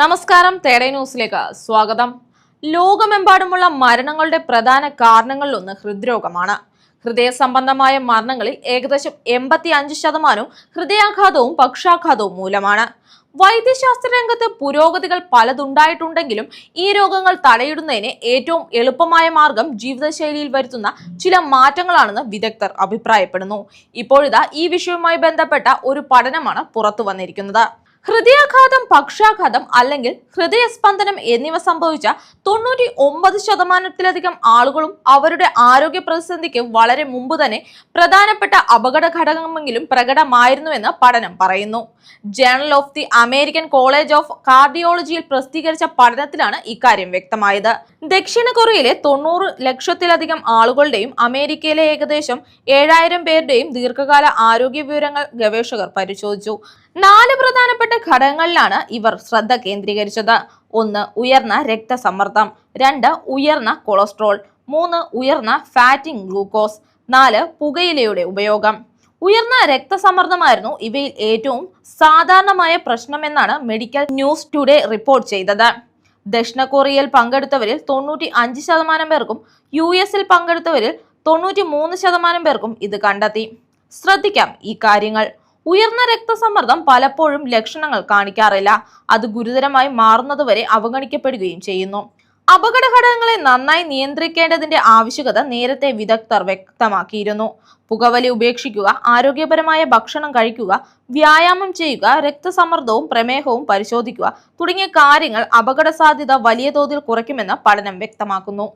നമസ്കാരം തേടേ ന്യൂസിലേക്ക് സ്വാഗതം. ലോകമെമ്പാടുമുള്ള മരണങ്ങളുടെ പ്രധാന കാരണങ്ങളിലൊന്ന് ഹൃദ്രോഗമാണ്. ഹൃദയ സംബന്ധമായ മരണങ്ങളിൽ ഏകദേശം എൺപത്തി അഞ്ച് ശതമാനവും ഹൃദയാഘാതവും പക്ഷാഘാതവും മൂലമാണ്. വൈദ്യശാസ്ത്ര രംഗത്ത് പുരോഗതികൾ പലതുണ്ടായിട്ടുണ്ടെങ്കിലും ഈ രോഗങ്ങൾ തടയിടുന്നതിന് ഏറ്റവും എളുപ്പമായ മാർഗം ജീവിതശൈലിയിൽ വരുത്തുന്ന ചില മാറ്റങ്ങളാണെന്ന് വിദഗ്ധർ അഭിപ്രായപ്പെടുന്നു. ഇപ്പോഴിതാ ഈ വിഷയവുമായി ബന്ധപ്പെട്ട ഒരു പഠനമാണ് പുറത്തു വന്നിരിക്കുന്നത്. ഹൃദയാഘാതം പക്ഷാഘാതം അല്ലെങ്കിൽ ഹൃദയസ്പന്ദനം എന്നിവ സംഭവിച്ച തൊണ്ണൂറ്റി ഒമ്പത് ശതമാനത്തിലധികം ആളുകളും അവരുടെ ആരോഗ്യ പ്രതിസന്ധിക്ക് വളരെ മുമ്പ് തന്നെ പ്രധാനപ്പെട്ട അപകട ഘടകമെങ്കിലും പ്രകടമായിരുന്നുവെന്ന് പഠനം പറയുന്നു. Journal of the American College of കാർഡിയോളജിയിൽ പ്രസിദ്ധീകരിച്ച പഠനത്തിലാണ് ഇക്കാര്യം വ്യക്തമായത്. ദക്ഷിണ കൊറിയയിലെ തൊണ്ണൂറ് ലക്ഷത്തിലധികം ആളുകളുടെയും അമേരിക്കയിലെ ഏകദേശം ഏഴായിരം പേരുടെയും ദീർഘകാല ആരോഗ്യ വിവരങ്ങൾ ഗവേഷകർ പരിശോധിച്ചു. നാല് പ്രധാനപ്പെട്ട ഘടകങ്ങളിലാണ് ഇവർ ശ്രദ്ധ കേന്ദ്രീകരിച്ചത്. ഒന്ന് ഉയർന്ന രക്തസമ്മർദ്ദം. രണ്ട് ഉയർന്ന കൊളസ്ട്രോൾ. മൂന്ന് ഉയർന്ന ഫാറ്റിംഗ് ഗ്ലൂക്കോസ്. നാല് പുകയിലയുടെ ഉപയോഗം. ഉയർന്ന രക്തസമ്മർദ്ദമായിരുന്നു ഇവയിൽ ഏറ്റവും സാധാരണമായ പ്രശ്നമെന്നാണ് മെഡിക്കൽ ന്യൂസ് ടുഡേ റിപ്പോർട്ട് ചെയ്തത്. ദക്ഷിണ കൊറിയയിൽ പങ്കെടുത്തവരിൽ തൊണ്ണൂറ്റി അഞ്ച് ശതമാനം പേർക്കും യു എസിൽ പങ്കെടുത്തവരിൽ തൊണ്ണൂറ്റി മൂന്ന് ശതമാനം പേർക്കും ഇത് കണ്ടെത്തി. ശ്രദ്ധിക്കാം ഈ കാര്യങ്ങൾ. ഉയർന്ന രക്തസമ്മർദ്ദം പലപ്പോഴും ലക്ഷണങ്ങൾ കാണിക്കാറില്ല. അത് ഗുരുതരമായി മാറുന്നതുവരെ അവഗണിക്കപ്പെടുകയും ചെയ്യുന്നു. അപകട ഘടകങ്ങളെ നന്നായി നിയന്ത്രിക്കേണ്ടതിന്റെ ആവശ്യകത നേരത്തെ വിദഗ്ധർ വ്യക്തമാക്കിയിരുന്നു. പുകവലി ഉപേക്ഷിക്കുക ആരോഗ്യപരമായ ഭക്ഷണം കഴിക്കുക വ്യായാമം ചെയ്യുക രക്തസമ്മർദ്ദവും പ്രമേഹവും പരിശോധിക്കുക തുടങ്ങിയ കാര്യങ്ങൾ അപകട സാധ്യത വലിയ തോതിൽ കുറയ്ക്കുമെന്ന് പഠനം വ്യക്തമാക്കുന്നു.